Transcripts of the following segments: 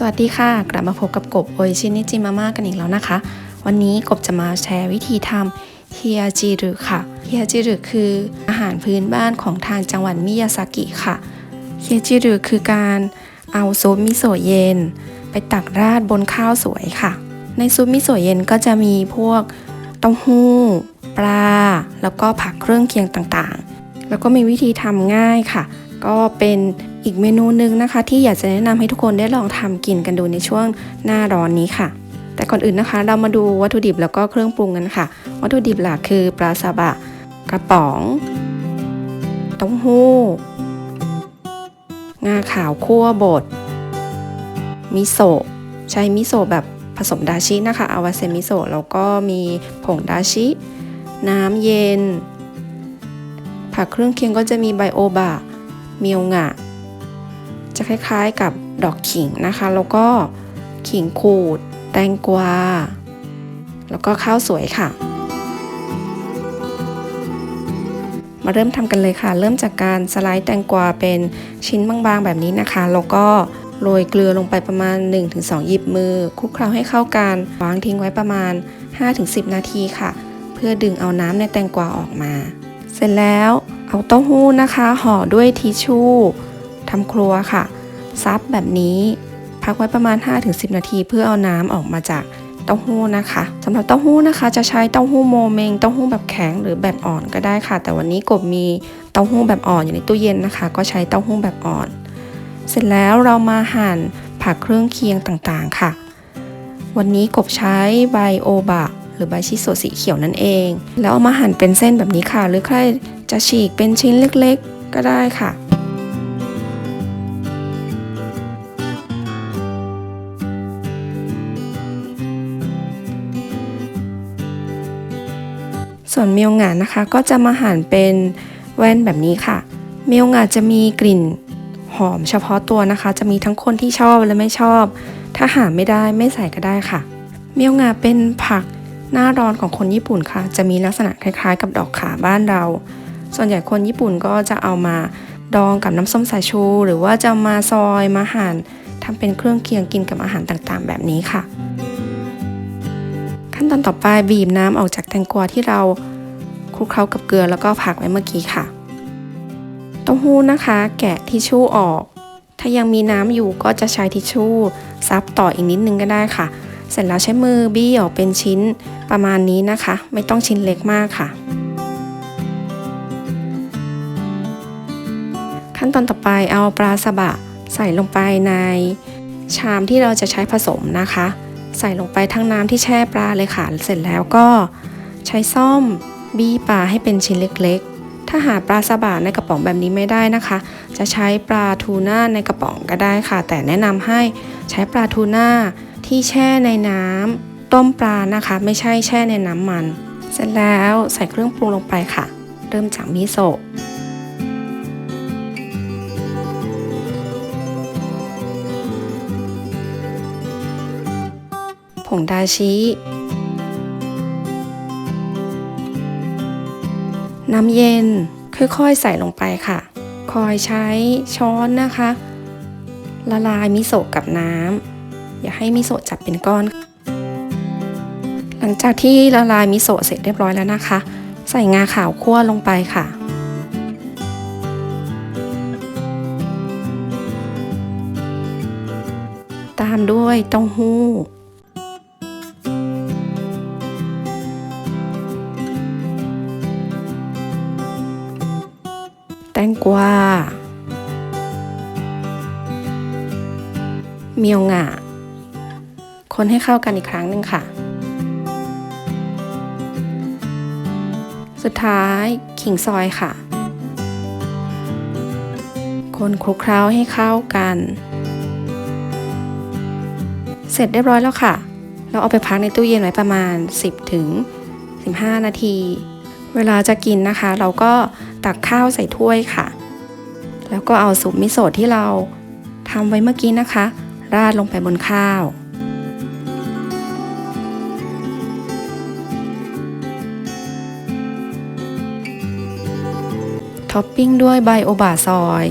สวัสดีค่ะ กลับมาพบกับกบโอชินิจิมาม่ากันอีกแล้วนะคะ วันนี้กบจะมาแชร์วิธีทำเฮียจิรุค่ะเฮียจิรุคืออาหารพื้นบ้านของทางจังหวัดมิยาซากิค่ะเฮียจิรุคือการเอาซุปมิโซะเย็น ไปตักราดบนข้าวสวยค่ะ ในซุปมิโซะเย็นก็จะมีพวกเต้าหู้ ปลา แล้วก็ผักเครื่องเคียงต่างๆ แล้วก็มีวิธีทำง่ายค่ะ ก็เป็น อีกเมนูหนึ่งนะคะ ที่อยากจะแนะนำให้ทุกคนได้ลองทำกินกันดูในช่วงหน้าร้อนนี้ค่ะ แต่ก่อนอื่นนะคะ เรามาดูวัตถุดิบแล้วก็เครื่องปรุงกันค่ะ วัตถุดิบหลักคือปลาซาบะ กระป๋องเต้าหู้งาขาวคั่วบดมิโซะใช้มิโซะแบบผสมดาชินะคะอาวาเซมิโซะแล้วก็มีผงดาชิ น้ำเย็น ผักเครื่องเคียงก็จะมีไบโอบะ เมียวงะ จะคล้าย ๆ กับดอกขิงนะคะ แล้วก็ขิงขูด แตงกวา แล้วก็ข้าวสวยค่ะ มาเริ่มทำกันเลยค่ะ เริ่มจากการสไลด์แตงกวาเป็นชิ้นบางๆแบบนี้นะคะ แล้วก็โรยเกลือลงไปประมาณ 1-2 หยิบมือคลุกเคล้าให้เข้ากันวางทิ้งไว้ประมาณ 5-10 นาทีค่ะ เพื่อดึงเอาน้ำในแตงกวาออกมา เสร็จแล้วเอาเต้าหู้นะคะห่อด้วยทิชชู่ ทำครัวค่ะ ซับแบบนี้ พักไว้ประมาณ 5-10 นาที เพื่อเอาน้ำออกมาจากเต้าหู้นะคะสำหรับเต้าหู้นะคะ จะใช้เต้าหู้โมเมงเต้าหู้แบบแข็งหรือแบบอ่อนก็ได้ค่ะ แต่วันนี้กบมีเต้าหู้แบบอ่อนอยู่ในตู้เย็นนะคะ ก็ใช้เต้าหู้แบบอ่อน เสร็จแล้วเรามาหั่นผักเครื่องเคียงต่างๆค่ะ วันนี้กบใช้ใบโอบะหรือใบชิโซะสีเขียวนั่นเอง แล้วเอามาหั่นเป็นเส้นแบบนี้ค่ะ หรือใครจะฉีกเป็นชิ้นเล็กๆ ก็ได้ค่ะ ส่วนเมียวงานะคะก็จะมาหั่นเป็นแว่นแบบนี้ค่ะ เมียวงาจะมีกลิ่นหอมเฉพาะตัวนะคะ จะมีทั้งคนที่ชอบและไม่ชอบ ถ้าหาไม่ได้ไม่ใส่ก็ได้ค่ะ เมียวงาเป็นผักหน้าร้อนของคนญี่ปุ่นค่ะ จะมีลักษณะคล้ายๆ กับดอกขาบ้านเรา ส่วนใหญ่คนญี่ปุ่นก็จะเอามาดองกับน้ำส้มสายชู หรือว่าจะมาซอยมาหั่นทำเป็นเครื่องเคียงกินกับอาหารต่างๆ แบบนี้ค่ะ ตอนต่อไปบีบน้ำออกจากแตงกวาที่เราคลุกเคล้ากับเกลือแล้วก็ผักไว้เมื่อกี้ค่ะ เต้าหู้นะคะ แกะทิชชู่ออก ถ้ายังมีน้ำอยู่ก็จะใช้ทิชชู่ซับต่ออีกนิดนึงก็ได้ค่ะ เสร็จแล้วใช้มือบี้ออกเป็นชิ้นประมาณนี้นะคะ ไม่ต้องชิ้นเล็กมากค่ะ ขั้นตอนต่อไปเอาปลาสบะใส่ลงไปในชามที่เราจะใช้ผสมนะคะ ใส่ลงไปทั้งน้ำที่แช่ปลาเลยค่ะ เสร็จแล้วก็ใช้ซ่อมบี้ปลาให้เป็นชิ้นเล็กๆ ถ้าหาปลาสบะในกระป๋องแบบนี้ไม่ได้นะคะ จะใช้ปลาทูน่าในกระป๋องก็ได้ค่ะ แต่แนะนำให้ใช้ปลาทูน่าที่แช่ในน้ำต้มปลานะคะ ไม่ใช่แช่ในน้ำมัน เสร็จแล้วใส่เครื่องปรุงลงไปค่ะ เริ่มจากมิโซะ ผงดาชิ น้ำเย็นค่อยๆใส่ลงไปค่ะ คอยใช้ช้อนนะคะ ละลายมิโซะกับน้ำอย่าให้มิโซะจับเป็นก้อน หลังจากที่ละลายมิโซะเสร็จเรียบร้อยแล้วนะคะ ใส่งาขาวคั่วลงไปค่ะตามด้วยเต้าหู้ ตงกวาเมียวงะคนให้เข้ากันอีกครั้งหนึ่งค่ะ สุดท้ายขิงซอยค่ะ คนคลุกเคล้าให้เข้ากัน เสร็จเรียบร้อยแล้วค่ะ เราเอาไปพักในตู้เย็นไว้ประมาณ 10ถึง15 นาที เวลาจะกินนะคะ เราก็ ตักข้าวใส่ถ้วยค่ะ แล้วก็เอาซุปมิโซะที่เราทำไว้เมื่อกี้นะคะ ราดลงไปบนข้าว ท็อปปิ้งด้วยใบโอบาซอย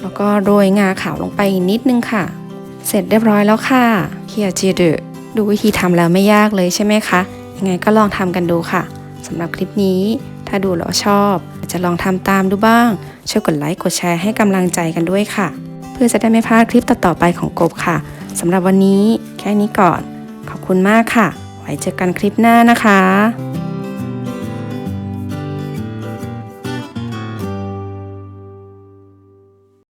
แล้วก็โรยงาขาวลงไปนิดนึงค่ะ เสร็จเรียบร้อยแล้วค่ะเคียจีดดูวิธีทำแล้วไม่ยากเลยใช่ไหมคะ ไงก็ลองทำกันดูค่ะสำหรับคลิปนี้ ถ้าดูแล้วชอบ จะลองทำตามดูบ้าง ช่วยกดไลค์กดแชร์ให้กำลังใจกันด้วยค่ะ เพื่อจะได้ไม่พลาดคลิปต่อๆไปของกบค่ะสำหรับวันนี้แค่นี้ก่อน ขอบคุณมากค่ะ ไว้เจอกันคลิปหน้านะคะ